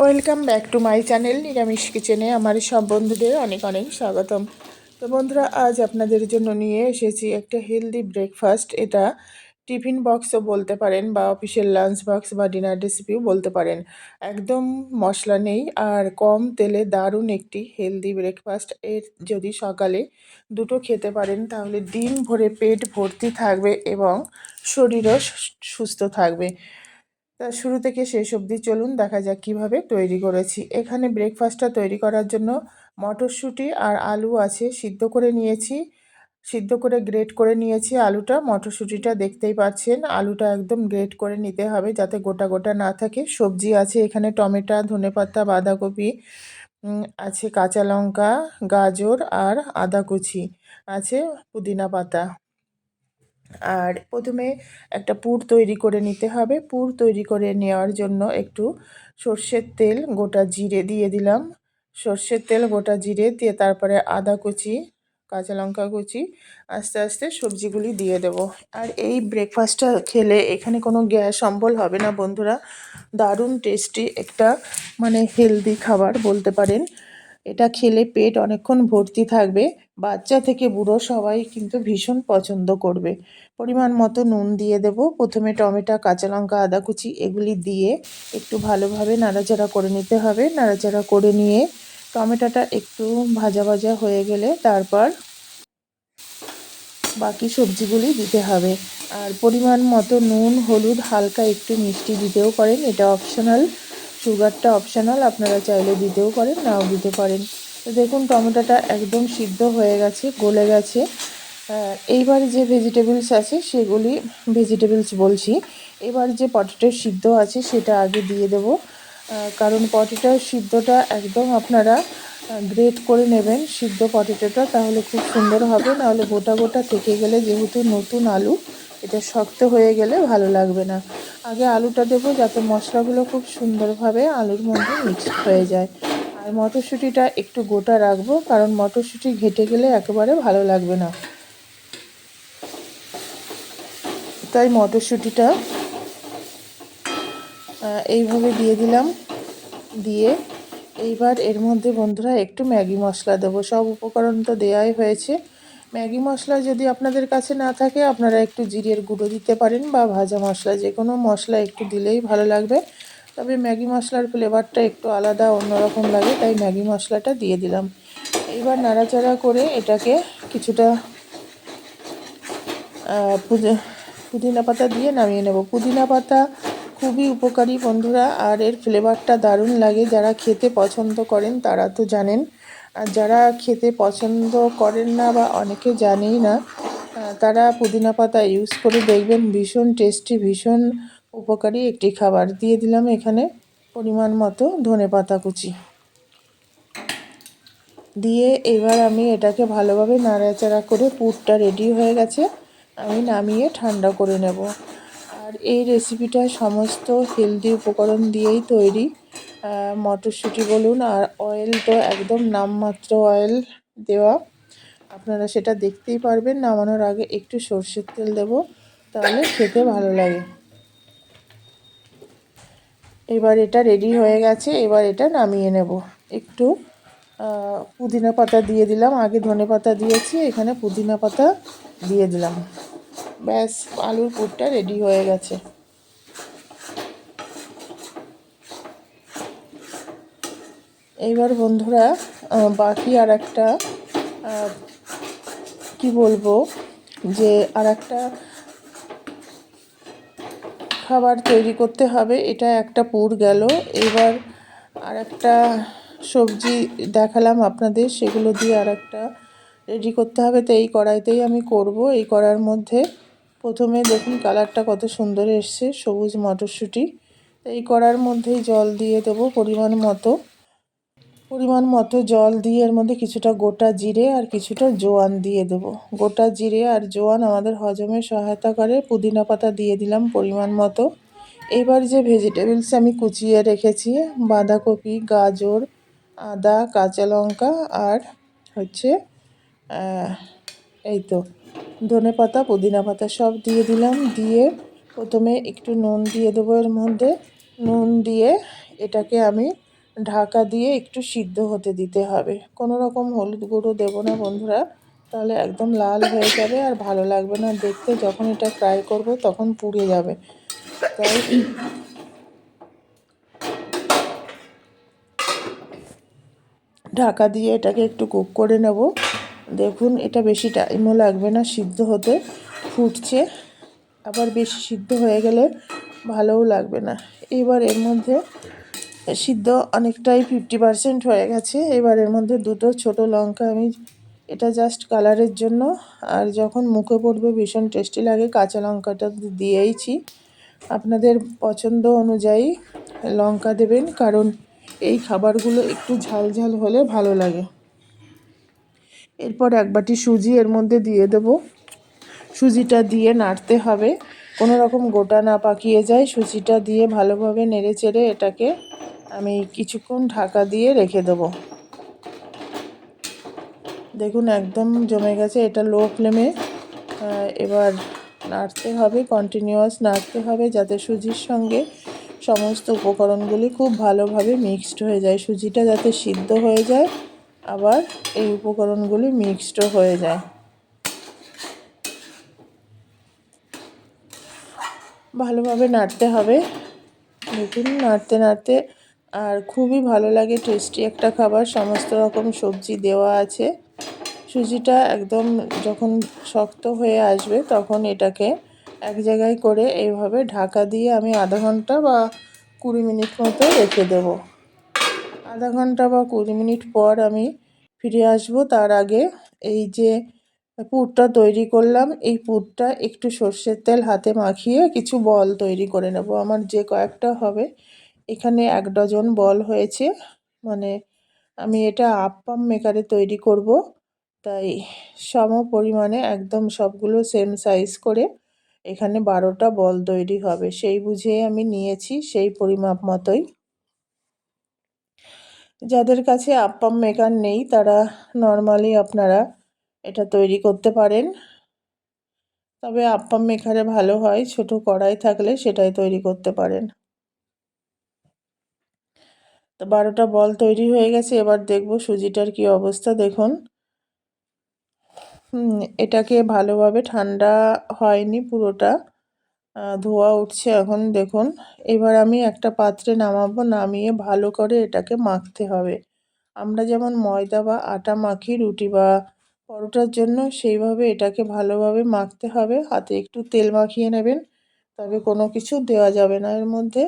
Welcome back to my channel নিরামিষ কিচেনে। আমার সব বন্ধুদের অনেক অনেক স্বাগতম। তো বন্ধুরা, আজ আপনাদের জন্য নিয়ে এসেছি একটা হেলদি ব্রেকফাস্ট এটা টিফিন বক্সও বলতে পারেন বা অফিসের লাঞ্চ বক্স বা ডিনার রেসিপিও বলতে পারেন। একদম মশলা নেই আর কম তেলে দারুণ একটি হেলদি ব্রেকফাস্ট এর যদি সকালে দুটো খেতে পারেন, তাহলে দিন ভরে পেট ভর্তি থাকবে এবং শরীরও সুস্থ থাকবে। তা শুরু থেকে শেষ অবধি চলুন দেখা যাক কীভাবে তৈরি করেছি। এখানে ব্রেকফাস্টটা তৈরি করার জন্য মটরশুঁটি আর আলু আছে, সিদ্ধ করে নিয়েছি। সিদ্ধ করে গ্রেট করে নিয়েছি আলুটা। মটরশুঁটিটা দেখতেই পাচ্ছেন, আলুটা একদম গ্রেট করে নিতে হবে যাতে গোটা গোটা না থাকে। সবজি আছে এখানে, টমেটো, ধনেপাতা, বাঁধাকপি আছে কাঁচা লঙ্কা, গাজর আর আদা কুচি আছে, পুদিনা পাতা। আর প্রথমে একটা পুর তৈরি করে নিতে হবে। পুর তৈরি করে নেওয়ার জন্য একটু সর্ষের তেল, গোটা জিরে দিয়ে দিলাম। সর্ষের তেল, গোটা জিরে দিয়ে তারপরে আদা কুচি, কাঁচা লঙ্কা কুচি, আস্তে আস্তে সবজিগুলি দিয়ে দেব। আর এই ব্রেকফাস্টটা খেলে এখানে কোনো গ্যাস অম্বল হবে না, বন্ধুরা। দারুণ টেস্টি একটা মানে হেলদি খাবার বলতে পারেন। এটা খেলে পেট অনেকক্ষণ ভর্তি থাকবে। বাচ্চা থেকে বুড়ো সবাই কিন্তু ভীষণ পছন্দ করবে। পরিমাণ মতো নুন দিয়ে দেব। প্রথমে টমেটো, কাঁচা লঙ্কা, আদা কুচি এগুলি দিয়ে একটু ভালোভাবে নাড়াচাড়া করে নিতে হবে। নাড়াচাড়া করে নিয়ে টমেটোটা একটু ভাজা ভাজা হয়ে গেলে তারপর বাকি সবজিগুলি দিতে হবে। আর পরিমাণ মতো নুন, হলুদ, হালকা একটু মিষ্টি দিতেও পারেন। এটা অপশনাল সুগারটা অপশানাল আপনারা চাইলে দিতেও পারেন, নাও দিতে পারেন। তো দেখুন, টমেটোটা একদম সিদ্ধ হয়ে গেছে, গলে গেছে। এইবার যে ভেজিটেবলস আছে, সেগুলি ভেজিটেবলস বলছি। এবার যে পটেটো সিদ্ধ আছে, সেটা আগে দিয়ে দেব। কারণ পটেটোর সিদ্ধটা একদম আপনারা গ্রেট করে নেবেন সিদ্ধ পটেটোটা তাহলে খুব সুন্দর হবে। নাহলে গোটা গোটা থেকে গেলে যেহেতু নতুন আলু এটা শক্ত হয়ে গেলে ভালো লাগবে না। আগে আলুটা দেবো যাতে মশলাগুলো খুব সুন্দরভাবে আলুর মধ্যে মিক্সড হয়ে যায়। আর মটরশুঁটিটা একটু গোটা রাখব কারণ মটরশুঁটি ঘেটে গেলে একেবারে ভালো লাগবে না। তাই মটরশুঁটিটা এইভাবে দিয়ে দিলাম। দিয়ে এইবার এর মধ্যে বন্ধুরা একটু ম্যাগি মশলা দেবো। সব উপকরণ তো দেওয়াই হয়েছে। ম্যাগি মশলা যদি আপনাদের কাছে না থাকে, আপনারা একটু জিরের গুঁড়ো দিতে পারেন বা ভাজা মশলা যে কোনো মশলা একটু দিলেই ভালো লাগবে। তবে ম্যাগি মশলার ফ্লেভারটা একটু আলাদা, অন্যরকম লাগে, তাই ম্যাগি মশলাটা দিয়ে দিলাম। এইবার নাড়াচাড়া করে এটাকে কিছুটা পুদিনা পাতা দিয়ে নামিয়ে নেব। পুদিনা পাতা খুবই উপকারী বন্ধুরা, আর এর ফ্লেভারটা দারুণ লাগে। যারা খেতে পছন্দ করেন, তারা তো জানেন যারা খেতে পছন্দ করেন না বা অনেকে জানেই না তারা পুদিনা পাতা ইউজ করে দেখবেন। ভীষণ টেস্টি ভীষণ উপকারী একটি খাবার। দিয়ে দিলাম এখানে পরিমাণ মতো ধনে পাতা কুচি। দিয়ে এবার আমি এটাকে ভালোভাবে নাড়াচাড়া করে পুরটা রেডি হয়ে গেছে, আমি নামিয়ে ঠান্ডা করে নেব। আর এই রেসিপিটা সমস্ত হেলদি উপকরণ দিয়েই তৈরি। মটরশুঁটি বলুন আর অয়েল তো একদম নামমাত্র অয়েল দেওয়া। আপনারা সেটা দেখতেই পারবেন, নামানোর আগে একটু সর্ষের তেল দেব, তাহলে খেতে ভালো লাগে। এবার এটা রেডি হয়ে গেছে, এবার এটা নামিয়ে নেব। একটু পুদিনা পাতা দিয়ে দিলাম, আগে ধনে পাতা দিয়েছি, এখানে পুদিনা পাতা দিয়ে দিলাম। ব্যাস, আলুর পুরটা রেডি হয়ে গেছে। এইবার বন্ধুরা বাকি আর একটা কি বলব, যে আর একটা খাবার তৈরি করতে হবে, এটা একটা পুর গেল। এবার আর একটা সবজি দেখালাম আপনাদের, সেগুলো দিয়ে আর একটা রেডি করতে হবে। তো এই কড়াইতেই আমি করব। এই কড়ার মধ্যে প্রথমে দেখুন কালারটা কত সুন্দর এসছে, সবুজ মটরশুঁটি। এই কড়ার মধ্যেই জল দিয়ে দেবো পরিমাণ মতো। পরিমাণ মতো জল দিয়ে এর মধ্যে কিছুটা গোটা জিরে আর কিছুটা জোয়ান দিয়ে দেবো। গোটা জিরে আর জোয়ান আমাদের হজমে সহায়তা করে। পুদিনা পাতা দিয়ে দিলাম পরিমাণ মতো। এবার যে ভেজিটেবলস আমি কুচিয়ে রেখেছি, বাঁধাকপি, গাজর, আদা, কাঁচা লঙ্কা আর হচ্ছে এই তো, ধনে পাতা, পুদিনা পাতা সব দিয়ে দিলাম। দিয়ে প্রথমে একটু নুন দিয়ে দেবো এর মধ্যে। নুন দিয়ে এটাকে আমি ঢাকা দিয়ে একটু সিদ্ধ হতে দিতে হবে। কোনো রকম হলুদ গুঁড়ো দেবো না বন্ধুরা, তাহলে একদম লাল হয়ে যাবে আর ভালো লাগবে না দেখতে। যখন এটা ফ্রাই করব তখন পুড়ে যাবে। তাই ঢাকা দিয়ে এটাকে একটু কুক করে নেব। দেখুন, এটা বেশি টাইমও লাগবে না সিদ্ধ হতে, ফুটছে। আবার বেশি সিদ্ধ হয়ে গেলে ভালোও লাগবে না। এবার এর মধ্যে সিদ্ধ অনেকটাই ফিফটি পারসেন্ট হয়ে গেছে। এবার এর মধ্যে দুটো ছোট লঙ্কা আমি, এটা জাস্ট কালারের জন্য। আর যখন মুখে পড়বে ভীষণ টেস্টি লাগে, কাঁচা লঙ্কাটা দিয়েইছি। আপনাদের পছন্দ অনুযায়ী লঙ্কা দেবেন, কারণ এই খাবারগুলো একটু ঝাল ঝাল হলে ভালো লাগে। এরপর এক বাটি সুজি এর মধ্যে দিয়ে দেব। সুজিটা দিয়ে নাড়তে হবে। কোনো রকম গোটা না পাকিয়ে যায়, সুজিটা দিয়ে ভালোভাবে নেড়ে চেড়ে এটাকে আমি কিছুক্ষণ ঢাকা দিয়ে রেখে দেবো। দেখুন, একদম জমে গেছে। এটা লো ফ্লেমে এবার নাড়তে হবে কন্টিনিউয়াস নাড়তে হবে, যাতে সুজির সঙ্গে সমস্ত উপকরণগুলি খুব ভালোভাবে মিক্সড হয়ে যায়। সুজিটা যাতে সিদ্ধ হয়ে যায়, আবার এই উপকরণগুলি মিক্সড হয়ে যায়। ভালোভাবে নাড়তে হবে। দেখুন, নাড়তে নাড়তে আর খুবই ভালো লাগে টেস্টি একটা খাবার, সমস্ত রকম সবজি দেওয়া আছে। সুজিটা একদম যখন শক্ত হয়ে আসবে তখন এটাকে এক জায়গায় করে এইভাবে ঢাকা দিয়ে আমি আধা ঘণ্টা বা কুড়ি মিনিট মতো রেখে দেবো। আধা ঘণ্টা বা কুড়ি মিনিট পর আমি ফিরে আসব। তার আগে এই যে পুরটা তৈরি করলাম, এই পুরটা একটু সর্ষের তেল হাতে মাখিয়ে কিছু বল তৈরি করে নেব। আমার যে কয়েকটা হবে এখানে এক ডজন বল হয়েছে। মানে আমি এটা আপ্পাম মেকারে তৈরি করব। তাই সম পরিমাণে একদম সবগুলো সেম সাইজ করে এখানে বারোটা বল তৈরি হবে। সেই বুঝে আমি নিয়েছি সেই পরিমাপ মতোই। যাদের কাছে আপ্পাম মেকার নেই, তারা নর্মালি আপনারা এটা তৈরি করতে পারেন। তবে আপ্পাম মেকারে ভালো হয়, ছোট কড়াই থাকলে সেটাই তৈরি করতে পারেন। তো বারোটা বল তৈরি হয়ে গেছে, এবার দেখব সুজিটার কি অবস্থা। দেখুন এটাকে ভালোভাবে ঠান্ডা হয়নি পুরোটা ধোয়া উঠছে এখন। দেখুন, এবার আমি একটা পাত্রে নামাবো, নামিয়ে ভালো করে এটাকে মাখতে হবে। আমরা যেমন ময়দা বা আটা মাখি, রুটি বা পরোটার জন্য, সেইভাবে এটাকে ভালোভাবে মাখতে হবে। হাতে একটু তেল মাখিয়ে নেবেন, তবে কোনো কিছু দেওয়া যাবে না। এর মধ্যে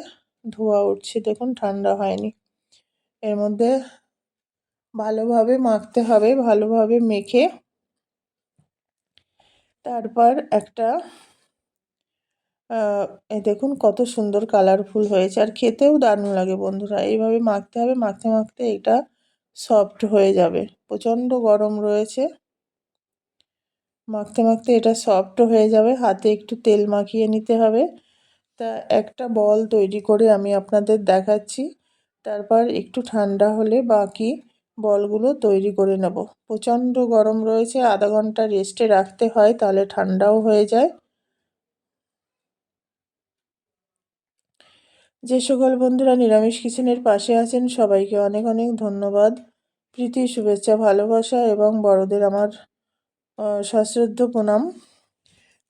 ধোয়া উঠছে, দেখুন, ঠান্ডা হয়নি। এর মধ্যে ভালোভাবে মাখতে হবে, ভালোভাবে মেখে। তারপর একটা দেখুন কত সুন্দর কালারফুল হয়েছে। আর খেতেও দারুণ লাগে বন্ধুরা, এইভাবে মাখতে হবে, মাখতে মাখতে এটা সফট হয়ে যাবে। প্রচণ্ড গরম রয়েছে। মাখতে মাখতে এটা সফট হয়ে যাবে, হাতে একটু তেল মাখিয়ে নিতে হবে। তা একটা বল তৈরি করে আমি আপনাদের দেখাচ্ছি। তারপর একটু ঠান্ডা হলে বাকি বলগুলো তৈরি করে নেব। প্রচণ্ড গরম রয়েছে, আধা ঘণ্টা রেস্টে রাখতে হয়, তাহলে ঠান্ডাও হয়ে যায়। যে সকল বন্ধুরা নিরামিষ কিচেনের পাশে আছেন, সবাইকে অনেক অনেক ধন্যবাদ। প্রীতি, শুভেচ্ছা, ভালোবাসা এবং বড়দের আমার সশ্রদ্ধ প্রণাম।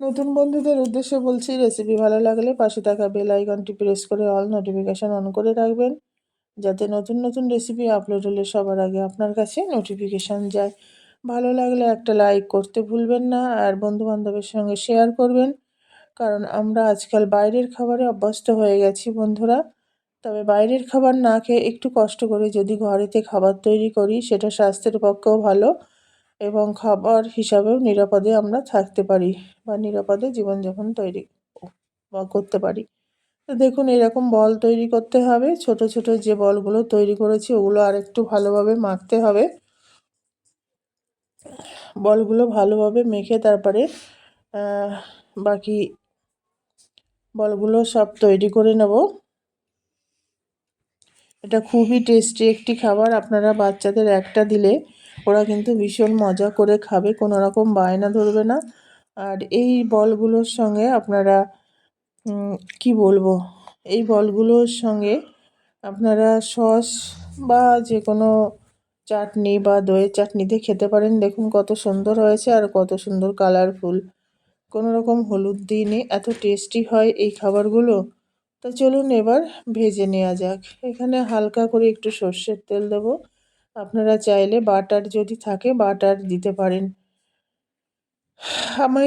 নতুন বন্ধুদের উদ্দেশ্যে বলছি রেসিপি ভালো লাগলে পাশে থাকা বেল আইকনটি প্রেস করে অল নোটিফিকেশান অন করে রাখবেন। যাতে নতুন নতুন রেসিপি আপলোড হলে সবার আগে আপনার কাছে নোটিফিকেশান যায়। ভালো লাগলে একটা লাইক করতে ভুলবেন না আর বন্ধুবান্ধবের সঙ্গে শেয়ার করবেন। কারণ আমরা আজকাল বাইরের খাবারে অভ্যস্ত হয়ে গেছি বন্ধুরা। তবে বাইরের খাবার না খেয়ে একটু কষ্ট করে যদি ঘরেতে খাবার তৈরি করি, সেটা স্বাস্থ্যের পক্ষেও ভালো এবং খাবার হিসাবেও নিরাপদে আমরা থাকতে পারি বা নিরাপদে জীবনযাপন তৈরি করতে পারি। দেখুন, এরকম বল তৈরি করতে হবে। ছোট ছোট যে বলগুলো তৈরি করেছি, ওগুলো আর একটু ভালোভাবে মাখতে হবে। বলগুলো ভালোভাবে মেখে তারপরে বাকি বলগুলো সব তৈরি করে নেব। এটা খুবই টেস্টি একটি খাবার। আপনারা বাচ্চাদের একটা দিলে ওরা কিন্তু ভীষণ মজা করে খাবে। কোনো রকম বায়না ধরবে না। আর এই বলগুলোর সঙ্গে আপনারা কি বলব? এই বলগুলোর সঙ্গে আপনারা সস বা যে কোনো চাটনি বা দইয়ের চাটনিতে খেতে পারেন। দেখুন কত সুন্দর হয়েছে আর কত সুন্দর কালারফুল কোনো রকম হলুদ দিইনি এত টেস্টি হয় এই খাবারগুলো। তো চলুন এবার ভেজে নেওয়া যাক। এখানে হালকা করে একটু সর্ষের তেল দেবো। আপনারা চাইলে বাটার যদি থাকে বাটার দিতে পারেন। আমি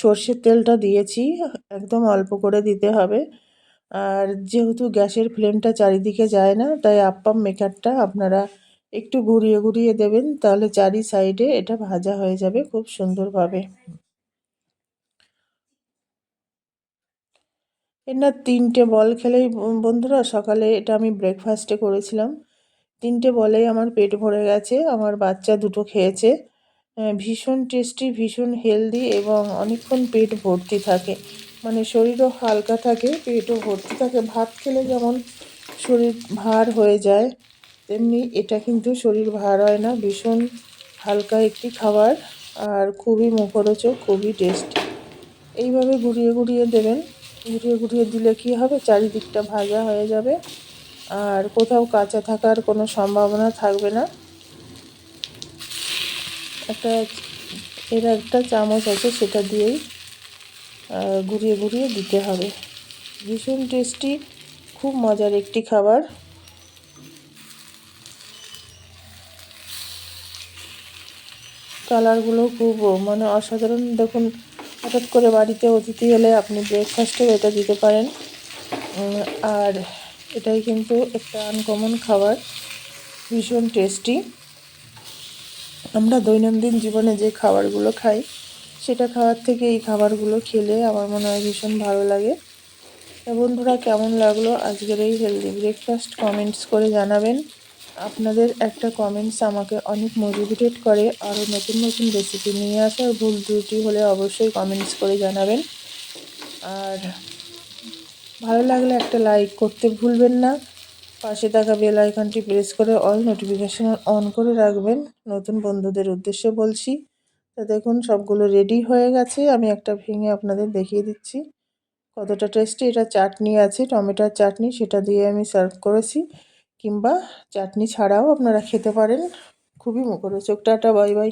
সর্ষের তেলটা দিয়েছি, একদম অল্প করে দিতে হবে। আর যেহেতু গ্যাসের ফ্লেমটা চারিদিকে যায় না, তাই আপ্পাম মেকারটা আপনারা একটু ঘুরিয়ে ঘুরিয়ে দেবেন, তাহলে চারি সাইডে এটা ভাজা হয়ে যাবে খুব সুন্দরভাবে। এর তিনটে বল খেলেই বন্ধুরা, সকালে এটা আমি ব্রেকফাস্টে করেছিলাম। তিনটে বলেই আমার পেট ভরে গেছে, আমার বাচ্চা দুটো খেয়েছে। ভীষণ টেস্টি ভীষণ হেলদি এবং অনেকক্ষণ পেট ভর্তি থাকে। মানে শরীরও হালকা থাকে, পেটও ভর্তি থাকে। ভাত খেলে যেমন শরীর ভার হয়ে যায়, তেমনি এটা কিন্তু শরীর ভার হয় না। ভীষণ হালকা একটি খাবার আর খুবই মুখরোচক, খুবই টেস্টি এইভাবে ঘুরিয়ে ঘুরিয়ে দেবেন। ঘুরিয়ে ঘুরিয়ে দিলে কি হবে? চারিদিকটা ভাজা হয়ে যাবে। আর কোথাও কাঁচা থাকার কোনো সম্ভাবনা থাকবে না। একটা, এর একটা চামচ আছে, সেটা দিয়েই ঘুরিয়ে ঘুরিয়ে দিতে হবে। ভীষণ টেস্টি, খুব মজার একটি খাবার। কালারগুলো খুব মানে অসাধারণ। দেখুন, হঠাৎ করে বাড়িতে অতিথি এলে আপনি ব্রেকফাস্টেও এটা দিতে পারেন। আর এটাই কিন্তু একটা আনকমন খাবার। ভীষণ টেস্টি আমরা দৈনন্দিন জীবনে যে খাবারগুলো খাই, সেটা খাওয়ার থেকে এই খাবারগুলো খেলে আমার মনে হয় ভীষণ ভালো লাগে। বন্ধুরা, কেমন লাগল আজকের এই হেলদি ব্রেকফাস্ট কমেন্টস করে জানাবেন। আপনাদের একটা কমেন্টস আমাকে অনেক মোটিভেটেড করে। আরও নতুন নতুন রেসিপি নিয়ে আসার ভুল ত্রুটি হলে অবশ্যই কমেন্টস করে জানাবেন। আর ভালো লাগলে একটা লাইক করতে ভুলবেন না। পাশে থাকা বেল আইকনটি প্রেস করে অল নোটিফিকেশান অন করে রাখবেন। নতুন বন্ধুদের উদ্দেশ্যে বলছি, তা দেখুন, সবগুলো রেডি হয়ে গেছে। আমি একটা ভেঙে আপনাদের দেখিয়ে দিচ্ছি। কতটা টেস্টি এটা চাটনি আছে, টমেটোর চাটনি, সেটা দিয়ে আমি সার্ভ করেছি। কিংবা চাটনি ছাড়াও আপনারা খেতে পারেন। খুবই মুখরোচক, টাটা বাই বাই